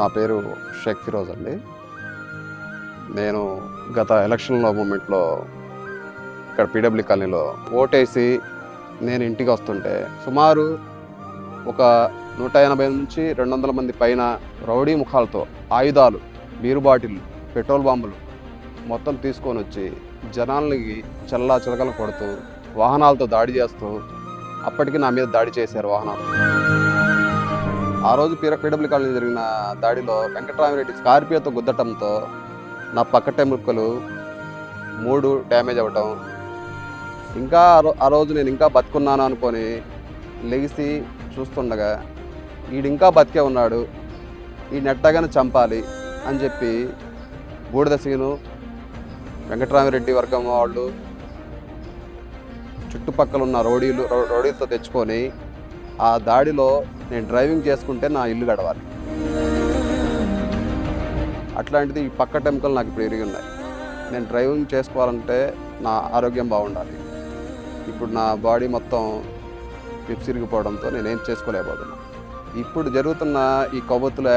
నా పేరు షేక్ ఫిరోజ్ అండి. నేను గత ఎలక్షన్లో మూమెంట్లో ఇక్కడ పీడబ్ల్యూ కాలనీలో ఓటేసి నేను ఇంటికి వస్తుంటే సుమారు ఒక నూట ఎనభై నుంచి రెండు వందల మంది పైన రౌడీ ముఖాలతో ఆయుధాలు బీరు బాటిల్ పెట్రోల్ బాంబులు మొత్తం తీసుకొని వచ్చి జనాలకి చల్లా చిలకలు కొడుతూ వాహనాలతో దాడి చేస్తూ అప్పటికి నా మీద దాడి చేశారు వాహనాలు. ఆ రోజు పీర పీడబ్ల్యూ కాలనీ జరిగిన దాడిలో వెంకటరామిరెడ్డి స్కార్పియోతో గుద్దటంతో నా పక్క టెముకలు మూడు డ్యామేజ్ అవ్వటం ఇంకా ఆ ఆ రోజు నేను ఇంకా బతుకున్నాను అనుకొని లెగిసి చూస్తుండగా వీడు ఇంకా బతికే ఉన్నాడు ఈ నెట్టగానే చంపాలి అని చెప్పి బూడిద సీను వెంకటరామిరెడ్డి వర్గం వాళ్ళు చుట్టుపక్కల ఉన్న రౌడీలు రోడీలతో రౌడీలతో తెచ్చుకొని ఆ దాడిలో నేను డ్రైవింగ్ చేసుకుంటే నా ఇల్లు గడవాలి. అట్లాంటిది ఈ పక్క టెంకలు నాకు ఇప్పుడు ఎరిగి ఉన్నాయి. నేను డ్రైవింగ్ చేసుకోవాలంటే నా ఆరోగ్యం బాగుండాలి. ఇప్పుడు నా బాడీ మొత్తం విరిగిపోవడంతో నేనేం చేసుకోలేకపోతున్నాను ఇప్పుడు జరుగుతున్న ఈ కొవ్వొత్తుల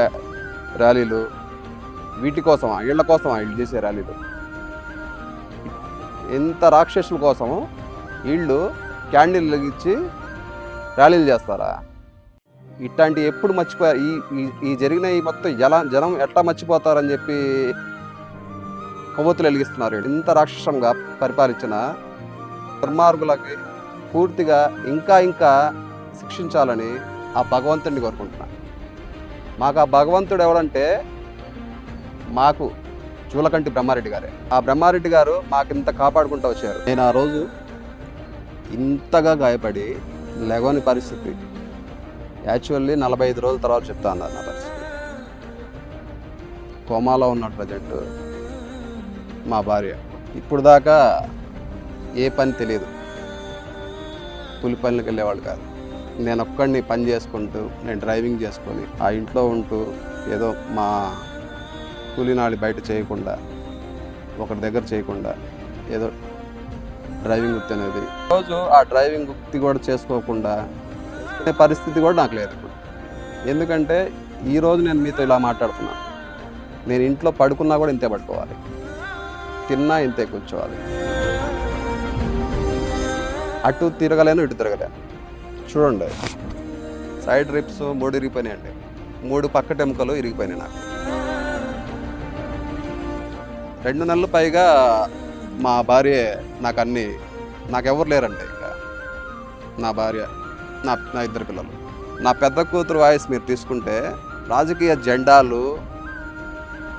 ర్యాలీలు వీటి కోసమా ఇళ్ళ కోసమా వీళ్ళు చేసే ర్యాలీలు. ఎంత రాక్షసుల కోసమో వీళ్ళు క్యాండిల్ వెలిగించి ర్యాలీలు చేస్తారా? ఇట్లాంటి ఎప్పుడు మర్చిపోయారు ఈ ఈ- జరిగిన ఈ మొత్తం ఎలా జనం ఎట్లా మర్చిపోతారని చెప్పి కొవ్వొత్తులు వెలిగిస్తున్నారు. ఇంత రాక్షసంగా పరిపాలించిన దుర్మార్గులకి పూర్తిగా ఇంకా ఇంకా శిక్షించాలని ఆ భగవంతుడిని కోరుకుంటున్నా. మాకు ఆ భగవంతుడు ఎవడంటే మాకు చూలకంటి బ్రహ్మారెడ్డి గారే. ఆ బ్రహ్మారెడ్డి గారు మాకు ఇంత కాపాడుకుంటూ వచ్చారు. నేను ఆ రోజు ఇంతగా గాయపడి లెగోని పరిస్థితి. యాక్చువల్లీ నలభై ఐదు రోజుల తర్వాత చెప్తా అన్నారు నా పరిస్థితి. కోమాలో ఉన్నాడు ప్రజెంట్ మా భార్య. ఇప్పుడు దాకా ఏ పని తెలియదు కూలి పనులకు వెళ్ళేవాళ్ళు కాదు. నేను ఒక్కడిని పని చేసుకుంటూ నేను డ్రైవింగ్ చేసుకొని ఆ ఇంట్లో ఉంటూ ఏదో మా కూలినాళి బయట చేయకుండా ఒకరి దగ్గర చేయకుండా ఏదో డ్రైవింగ్ వృత్తి అనేది. రోజు ఆ డ్రైవింగ్ వృత్తి కూడా చేసుకోకుండా పరిస్థితి కూడా నాకు లేదు ఇప్పుడు. ఎందుకంటే ఈరోజు నేను మీతో ఇలా మాట్లాడుతున్నాను నేను ఇంట్లో పడుకున్నా కూడా ఇంతే పడుకోవాలి. తిన్నా ఇంతే కూర్చోవాలి. అటు తిరగలేను ఇటు తిరగలేను. చూడండి. సైడ్ రిప్స్ మూడు ఇరిగిపోయినాయి అండి మూడు పక్క టెముకలు ఇరిగిపోయినాయి నాకు. రెండు నెలలు పైగా మా భార్య నాకు అన్ని నాకెవరు లేరండి ఇంకా. నా భార్య నా నా ఇద్దరు పిల్లలు. నా పెద్ద కూతురు వాయిస్ మీరు తీసుకుంటే రాజకీయ జెండాలు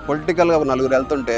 పొలిటికల్గా నలుగురు వెళ్తుంటే